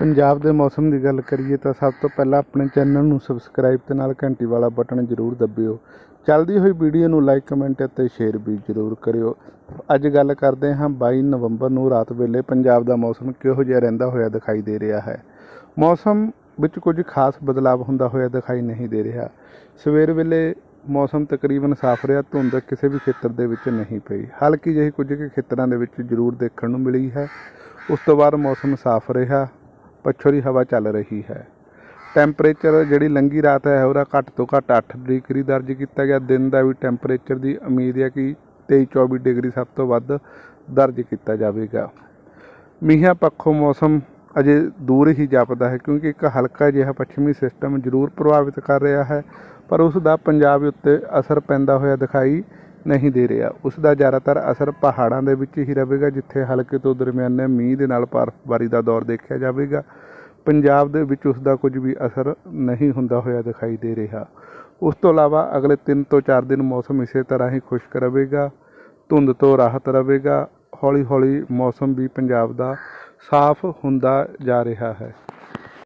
ਪੰਜਾਬ ਦੇ ਮੌਸਮ ਦੀ ਗੱਲ ਕਰੀਏ ਤਾਂ ਸਭ ਤੋਂ ਪਹਿਲਾਂ ਆਪਣੇ ਚੈਨਲ ਨੂੰ ਸਬਸਕ੍ਰਾਈਬ ਤੇ ਨਾਲ ਘੰਟੀ ਵਾਲਾ ਬਟਨ ਜ਼ਰੂਰ ਦਬਿਓ। ਚੱਲਦੀ ਹੋਈ ਵੀਡੀਓ ਨੂੰ ਲਾਈਕ ਕਮੈਂਟ ਅਤੇ ਸ਼ੇਅਰ ਵੀ ਜ਼ਰੂਰ ਕਰਿਓ। ਅੱਜ ਗੱਲ ਕਰਦੇ ਹਾਂ 22 ਨਵੰਬਰ ਨੂੰ ਰਾਤ ਵੇਲੇ ਪੰਜਾਬ ਦਾ ਮੌਸਮ ਕਿਹੋ ਜਿਹਾ ਰਹਿੰਦਾ ਹੋਇਆ ਦਿਖਾਈ ਦੇ ਰਿਹਾ ਹੈ। ਮੌਸਮ ਵਿੱਚ ਕੁਝ ਖਾਸ ਬਦਲਾਅ ਹੁੰਦਾ ਹੋਇਆ ਦਿਖਾਈ ਨਹੀਂ ਦੇ ਰਿਹਾ। ਸਵੇਰ ਵੇਲੇ ਮੌਸਮ ਤਕਰੀਬਨ ਸਾਫ਼ ਰਿਹਾ, ਧੁੰਦ ਕਿਸੇ ਵੀ ਖੇਤਰ ਦੇ ਵਿੱਚ ਨਹੀਂ ਪਈ। ਹਲਕੀ ਜਿਹੀ ਕੁਝ ਕੁ ਖੇਤਰਾਂ ਦੇ ਵਿੱਚ ਜ਼ਰੂਰ ਦੇਖਣ ਨੂੰ ਮਿਲੀ ਹੈ। ਉਸ ਤੋਂ ਬਾਅਦ ਮੌਸਮ ਸਾਫ਼ ਰਿਹਾ। ਪੱਛੋਰੀ ਹਵਾ ਚੱਲ ਰਹੀ ਹੈ। ਟੈਂਪਰੇਚਰ ਜਿਹੜੀ ਲੰਗੀ ਰਾਤ ਹੈ, ਉਹਦਾ ਘੱਟ ਤੋਂ ਘੱਟ 8 ਡਿਗਰੀ ਦਰਜ ਕੀਤਾ ਗਿਆ। ਦਿਨ ਦਾ ਵੀ ਟੈਂਪਰੇਚਰ ਦੀ ਉਮੀਦ ਹੈ ਕਿ 23 24 ਡਿਗਰੀ ਸਭ ਤੋਂ ਵੱਧ ਦਰਜ ਕੀਤਾ ਜਾਵੇਗਾ। ਮੀਂਹਾਂ ਪੱਖੋਂ ਮੌਸਮ ਅਜੇ ਦੂਰ ਹੀ ਜਾਪਦਾ ਹੈ, ਕਿਉਂਕਿ ਇੱਕ ਹਲਕਾ ਜਿਹਾ ਪੱਛਮੀ ਸਿਸਟਮ ਜ਼ਰੂਰ ਪ੍ਰਭਾਵਿਤ ਕਰ ਰਿਹਾ ਹੈ, ਪਰ ਉਸ ਦਾ ਪੰਜਾਬ ਉੱਤੇ ਅਸਰ ਪੈਂਦਾ ਹੋਇਆ ਦਿਖਾਈ ਨਹੀਂ ਦੇ ਰਿਹਾ। ਉਸ ਦਾ ਜ਼ਿਆਦਾਤਰ ਅਸਰ ਪਹਾੜਾਂ ਦੇ ਵਿੱਚ ਹੀ ਰਹੇਗਾ, ਜਿੱਥੇ ਹਲਕੇ ਤੋਂ ਦਰਮਿਆਨੇ ਮੀਂਹ ਦੇ ਨਾਲ ਬਰਫ਼ਬਾਰੀ ਦਾ ਦੌਰ ਦੇਖਿਆ ਜਾਵੇਗਾ। ਪੰਜਾਬ ਦੇ ਵਿੱਚ ਉਸ ਦਾ ਕੁਝ ਵੀ ਅਸਰ ਨਹੀਂ ਹੁੰਦਾ ਹੋਇਆ ਦਿਖਾਈ ਦੇ ਰਿਹਾ। ਉਸ ਤੋਂ ਇਲਾਵਾ ਅਗਲੇ 3 ਤੋਂ 4 ਦਿਨ ਮੌਸਮ ਇਸੇ ਤਰ੍ਹਾਂ ਹੀ ਖੁਸ਼ਕ ਰਹੇਗਾ, ਧੁੰਦ ਤੋਂ ਰਾਹਤ ਰਹੇਗਾ। ਹੌਲੀ ਹੌਲੀ ਮੌਸਮ ਵੀ ਪੰਜਾਬ ਦਾ ਸਾਫ਼ ਹੁੰਦਾ ਜਾ ਰਿਹਾ ਹੈ।